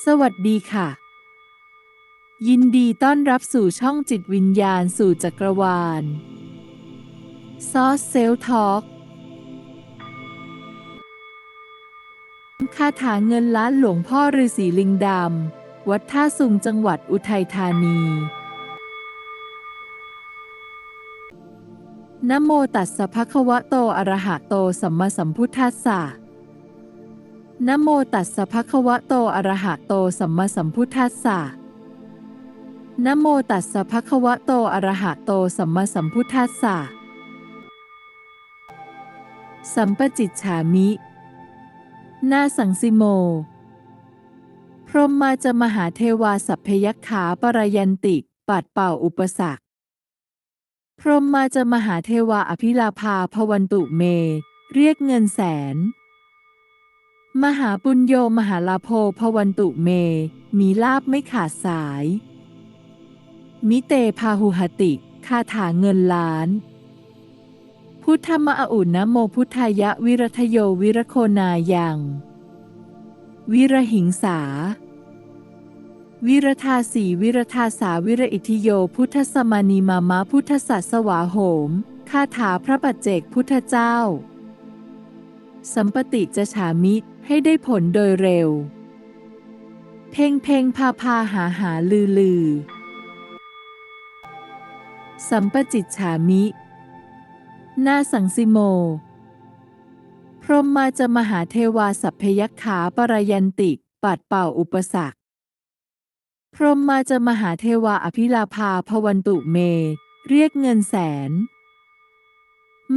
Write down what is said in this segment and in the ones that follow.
สวัสดีค่ะ ยินดีต้อนรับสู่ช่องจิตวิญญาณสู่จักรวาลซอสเซลทอ l k คาถาเงินล้านหลวงพ่อฤาษีลิงดำ วัดท่าสุงจังหวัดอุทัยธานีนโมตัสสะภะคะวะโตอะระหะโตสัมมาสัมพุทธัสสะ นะโมตัสสะภะคะวะโตอะระหะโตสัมมาสัมพุทธัสสะนะโมตัสสะภะคะวะโตอะระหะโตสัมมาสัมพุทธัสสะ สัมปจิตฉามิ นาสังสิโม พรหมมาจะมหาเทวาสัพพยคขาปรยันติ ปัดเป่าอุปสรรค พรหมมาจะมหาเทวาอภิลาภาพวันตุเม เรียกเงินแสน มหาปุญโยมหาลาโภพวันตุเม มีลาบไม่ขาดสาย มิเตพาหุหติคาถาเงินล้าน พุทธมะอุณโมพุทธายะวิรัทโยวิรโคนายัง วิรหิงสา วิรธาสีวิรธาสาวิรอิทิโยพุทธสมานีมามะพุทธสัสวาโหมคาถาพระปัจเจกพุทธเจ้า สัมปติจะฉามิ ให้ได้ผลโดยเร็ว เพ่งเพ่งพาพาหาหาลือลือ สัมปจิตฉามินาสังสิโม พรหมมาจะมหาเทวาสัพพยัคขาปรยันติ ปัดเป่าอุปสรรค พรหมมาจะมหาเทวาอภิลาภาพวันตุเม เรียกเงินแสน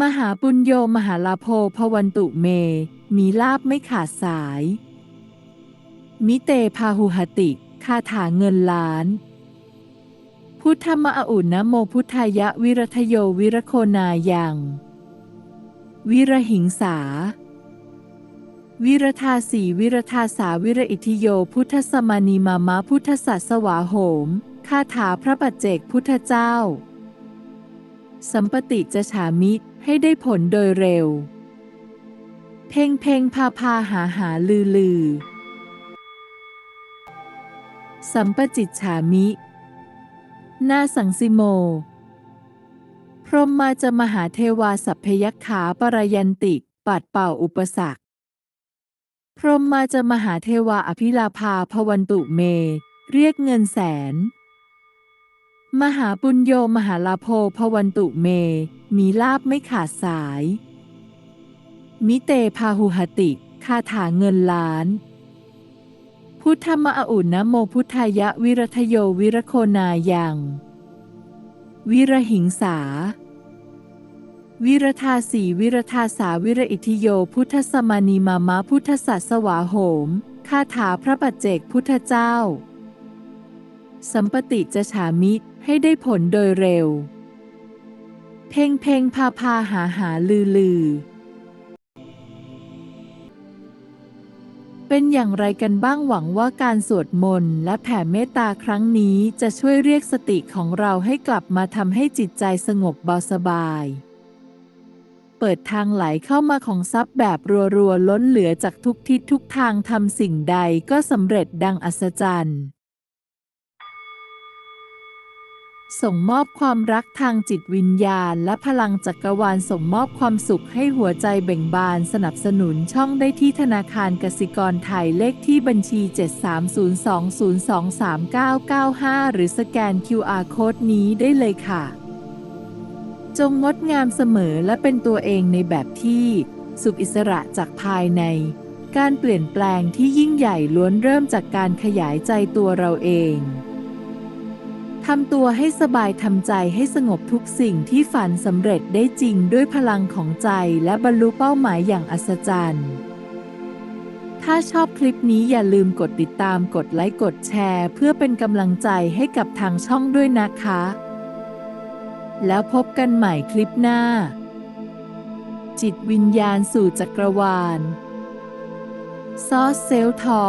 มหาปุญโยมหาลาโภพวันตุเม มีลาบไม่ขาดสาย มิเตพาหุหติคาถาเงินล้าน พุทธมะอุณนะโมพุทธายะวิรัทโยวิรโคนายัง วิรหิงสา วิรธาสีวิรธาสาวิรอิทิโยพุทธสมานีมามะพุทธสัสวาโหมคาถาพระปัจเจกพุทธเจ้า สัมปติจะฉามิ ให้ได้ผลโดยเร็ว เพ่งเพ่งพาพาหาหาลือลือ สัมปจิตฉามินาสังสิโม พรหมมาจะมหาเทวาสัพพยัคขาปรยันติ ปัดเป่าอุปสรรค พรหมมาจะมหาเทวาอภิลาภาพวันตุเม เรียกเงินแสน มหาปุญโยมหาลาโภพวันตุเม มีลาบไม่ขาดสาย มิเตพาหุหติคาถาเงินล้าน พุทธมะอุณนะโมพุทธายะวิรัทโยวิรโคนายัง วิรหิงสา วิรธาสีวิรธาสาวิรอิทิโยพุทธสมานีมามะพุทธสัสวาโหมคาถาพระปัจเจกพุทธเจ้า สัมปติจะฉามิตร ให้ได้ผลโดยเร็ว เพ่งเพ่งพาพาหาหาลือลือ เป็นอย่างไรกันบ้างหวังว่าการสวดมนต์และแผ่เมตตาครั้งนี้จะช่วยเรียกสติของเราให้กลับมาทำให้จิตใจสงบเบาสบาย เปิดทางไหลเข้ามาของทรัพย์แบบรัวๆล้นเหลือจากทุกทิศทุกทางทำสิ่งใดก็สำเร็จดังอัศจรรย์ ส่งมอบความรักทางจิตวิญญาณ และพลังจักรวาลส่งมอบความสุขให้หัวใจเบ่งบานสนับสนุนช่องได้ที่ธนาคารกสิกรไทยเลขที่บัญชี 7302023995 หรือสแกน QR โค้ดนี้ได้เลยค่ะ จงงดงามเสมอและเป็นตัวเองในแบบที่สุขอิสระจากภายใน การเปลี่ยนแปลงที่ยิ่งใหญ่ล้วนเริ่มจากการขยายใจตัวเราเอง ทำตัวให้สบายทำใจให้สงบทุกสิ่งที่ฝันสำเร็จได้จริงด้วยพลังของใจและบรรลุเป้าหมายอย่างอัศจรรย์ ถ้าชอบคลิปนี้อย่าลืมกดติดตามกดไลค์กดแชร์ เพื่อเป็นกำลังใจให้กับทางช่องด้วยนะคะ แล้วพบกันใหม่คลิปหน้า จิตวิญญาณสู่จักรวาลซอสเซลทอ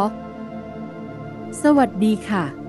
สวัสดีค่ะ